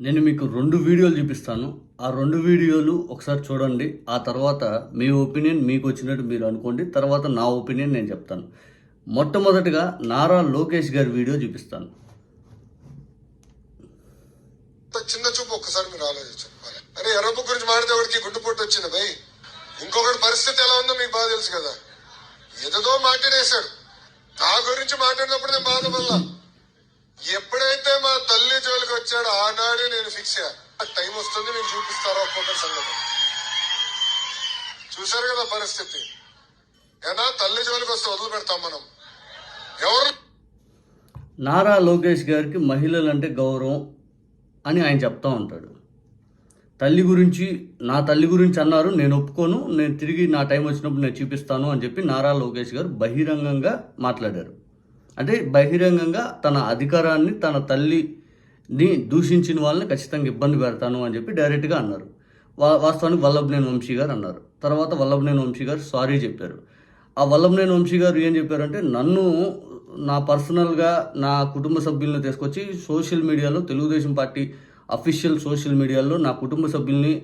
నేను మీకు రెండు వీడియోలు చూపిస్తాను. ఆ రెండు వీడియోలు ఒకసారి చూడండి. ఆ తర్వాత మీ ఒపీనియన్ మీకు వచ్చినట్టు మీరు అనుకోండి. తర్వాత నా ఒపీనియన్ నేను చెప్తాను. మొట్టమొదటిగా నారా లోకేష్ గారి వీడియో చూపిస్తాను. చిన్న చూపు ఒక్కసారి మీరు ఆలోచించండి. అరే ఎర్రపు గురించి మాడితే ఒకటికి గుడ్డు వచ్చింది. భయ్ ఇంకొకటి పరిస్థితి ఎలా ఉందో మీకు బాగా తెలుసు కదా. ఏదో మాట్లాడేశాడు. నా గురించి మాట్లాడినప్పుడు నేను బాధపడలా. ఎప్పుడైతే వచ్చాడు ఆనాడే నేను ఫిక్స్ అయ్యాను టైం వస్తుంది నేను చూపిస్తారో ఒక్కొక్క సంగతి. చూశారు కదా పరిస్థితి. ఏనా తల్లి జోలికి వస్తే వదిలి పెడతాం మనం. ఎవరు నారా లోకేష్ గారికి మహిళలంటే గౌరవం అని ఆయన చెప్తా ఉంటాడు. తల్లి గురించి నా తల్లి గురించి అన్నారు నేను ఒప్పుకోను నేను తిరిగి నా టైం వచ్చినప్పుడు నేను చూపిస్తాను అని చెప్పి నారా లోకేష్ గారు బహిరంగంగా మాట్లాడారు. అంటే బహిరంగంగా తన అధికారాన్ని తన తల్లి ని దూషించిన వాళ్ళని ఖచ్చితంగా ఇబ్బంది పెడతాను అని చెప్పి డైరెక్ట్గా అన్నారు. వా వాస్తవానికి వల్లభనేని వంశీ గారు అన్నారు. తర్వాత వల్లభనేని వంశీ గారు సారీ చెప్పారు. ఆ వల్లభనేని వంశీ గారు ఏం చెప్పారంటే నన్ను నా పర్సనల్గా నా కుటుంబ సభ్యులను తీసుకొచ్చి సోషల్ మీడియాలో తెలుగుదేశం పార్టీ అఫీషియల్ సోషల్ మీడియాలో నా కుటుంబ సభ్యుల్ని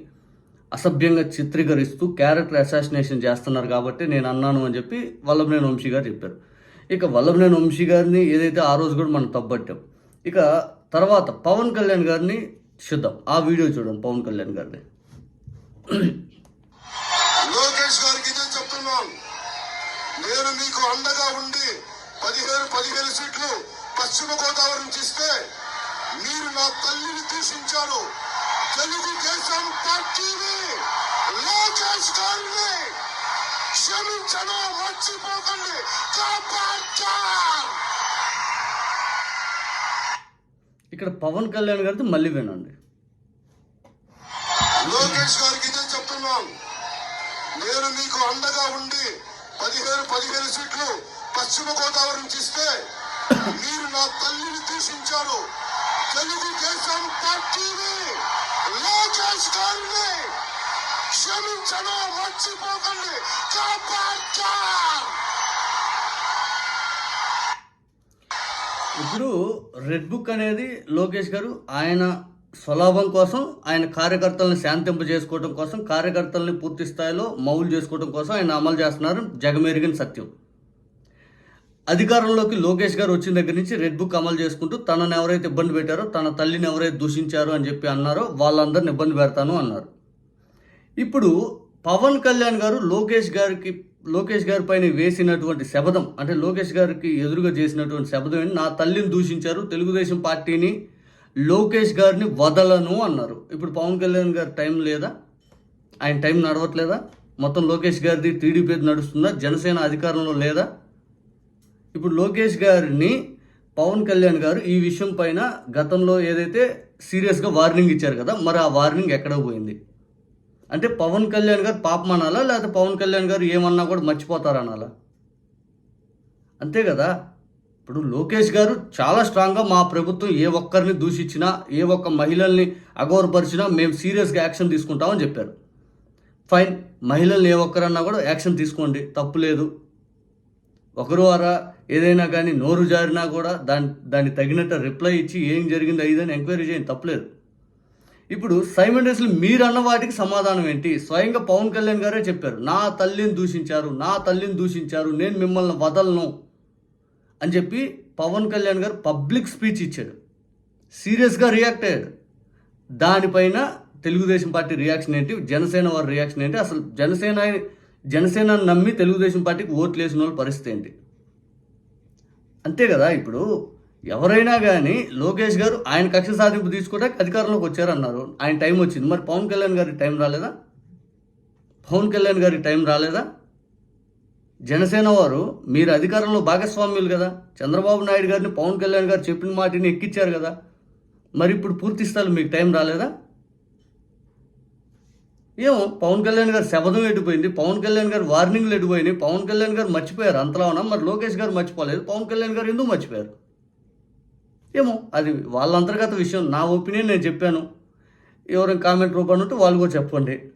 అసభ్యంగా చిత్రీకరిస్తూ క్యారెక్టర్ అసాసినేషన్ చేస్తున్నారు కాబట్టి నేను అన్నాను అని చెప్పి వల్లభనేని వంశీ గారు చెప్పారు. ఇక వల్లభనేని వంశీ గారిని ఏదైతే ఆ రోజు కూడా మనం తప్పట్టాం ఇక తర్వాత పవన్ కళ్యాణ్ గారిని చూద్దాం. ఆ వీడియో చూడండి పవన్ కళ్యాణ్ గారిని. లోకేష్ గారికి ఇదే చెప్తున్నాను నేను మీకు అండగా ఉండి పదిహేను పదిహేను సీట్లు పశ్చిమ గోదావరి నుంచి ఇస్తే మీరు నా తల్లిని దూషించారు తెలుగుదేశం పార్టీని లోకేష్ గారిని క్షమించను మర్చిపోకండి. కాపాడతాం. ఇక్కడ పవన్ కళ్యాణ్ గారిది మళ్ళీ వినండి. లోకేష్ గారికి ఇదే చెప్తున్నాను నేను మీకు అండగా ఉండి పదిహేను పదిహేను సీట్లు పశ్చిమ గోదావరి నుంచి ఇస్తే మీరు నా తల్లిని దూషించారు. తెలుగుదేశం పార్టీని లోకేష్ గారిని క్షమించడం మర్చిపోకండి. కాపాడతాం. ఇప్పుడు రెడ్ బుక్ అనేది లోకేష్ గారు ఆయన స్వలాభం కోసం ఆయన కార్యకర్తలను శాంతింప చేసుకోవడం కోసం కార్యకర్తల్ని పూర్తి స్థాయిలో మౌలు చేసుకోవడం కోసం ఆయన అమలు చేస్తున్నారు జగమెరిగిన సత్యం. అధికారంలోకి లోకేష్ గారు వచ్చిన దగ్గర నుంచి రెడ్ బుక్ అమలు చేసుకుంటూ తనను ఎవరైతే ఇబ్బంది పెట్టారో తన తల్లిని ఎవరైతే దూషించారో అని చెప్పి అన్నారో వాళ్ళందరిని ఇబ్బంది పెడతాను అన్నారు. ఇప్పుడు పవన్ కళ్యాణ్ గారు లోకేష్ గారికి లోకేష్ గారి పైన వేసినటువంటి శబదం అంటే లోకేష్ గారికి ఎదురుగా చేసినటువంటి శబదం ఏంటి? నా తల్లిని దూషించారు తెలుగుదేశం పార్టీని లోకేష్ గారిని వదలను అన్నారు. ఇప్పుడు పవన్ కళ్యాణ్ గారి టైం లేదా? ఆయన టైం నడవట్లేదా? మొత్తం లోకేష్ గారిది టీడీపీ నడుస్తుందా? జనసేన అధికారంలో లేదా? ఇప్పుడు లోకేష్ గారిని పవన్ కళ్యాణ్ గారు ఈ విషయం పైన గతంలో ఏదైతే సీరియస్గా వార్నింగ్ ఇచ్చారు కదా మరి ఆ వార్నింగ్ ఎక్కడ పోయింది? అంటే పవన్ కళ్యాణ్ గారు పాపం అనాలా? లేకపోతే పవన్ కళ్యాణ్ గారు ఏమన్నా కూడా మర్చిపోతారనాలా అంతే కదా. ఇప్పుడు లోకేష్ గారు చాలా స్ట్రాంగ్గా మా ప్రభుత్వం ఏ ఒక్కరిని దూషించినా ఏ ఒక్క మహిళల్ని అగౌరపరిచినా మేము సీరియస్గా యాక్షన్ తీసుకుంటామని చెప్పారు. ఫైన్ మహిళల్ని ఏ ఒక్కరన్నా కూడా యాక్షన్ తీసుకోండి. తప్పు లేదు. ఒకరు వారా ఏదైనా కానీ నోరు జారినా కూడా దాని దాన్ని తగినట్టు రిప్లై ఇచ్చి ఏం జరిగింది అయ్యిందని ఎంక్వైరీ చేయండి. తప్పలేదు ఇప్పుడు సైమండస్లీ మీరు అన్న వాటికి సమాధానం ఏంటి? స్వయంగా పవన్ కళ్యాణ్ గారే చెప్పారు నా తల్లిని దూషించారు నా తల్లిని దూషించారు నేను మిమ్మల్ని వదలను అని చెప్పి పవన్ కళ్యాణ్ గారు పబ్లిక్ స్పీచ్ ఇచ్చాడు. సీరియస్గా రియాక్ట్ అయ్యాడు. దానిపైన తెలుగుదేశం పార్టీ రియాక్షన్ ఏంటి? జనసేన వారి రియాక్షన్ ఏంటి? అసలు జనసేన జనసేన నమ్మి తెలుగుదేశం పార్టీకి ఓట్లు వేసిన వాళ్ళ పరిస్థితి ఏంటి? అంతే కదా ఇప్పుడు. ఎవరైనా కానీ లోకేష్ గారు ఆయన కక్ష సాధింపు తీసుకోవడానికి అధికారంలోకి వచ్చారన్నారు. ఆయన టైం వచ్చింది. మరి పవన్ కళ్యాణ్ గారికి టైం రాలేదా? పవన్ కళ్యాణ్ గారికి టైం రాలేదా? జనసేన వారు మీరు అధికారంలో భాగస్వామ్యులు కదా. చంద్రబాబు నాయుడు గారిని పవన్ కళ్యాణ్ గారు చెప్పిన మాటిని ఎక్కిచ్చారు కదా. మరి ఇప్పుడు పూర్తి స్థాయిలో మీకు టైం రాలేదా? ఏమో పవన్ కళ్యాణ్ గారు శబదం ఎడిపోయింది పవన్ కళ్యాణ్ గారు వార్నింగ్లు ఎడిపోయినాయి పవన్ కళ్యాణ్ గారు మర్చిపోయారు అంతలా ఉన్నా మరి లోకేష్ గారు మర్చిపోలేదు. పవన్ కళ్యాణ్ గారు ఎందుకు మర్చిపోయారు? ఏమో అది వాళ్ళ అంతర్గత విషయం. నా ఒపీనియన్ నేను చెప్పాను. ఎవరైనా కామెంట్ రూపంలో ఉంటే వాళ్ళు కూడా చెప్పండి.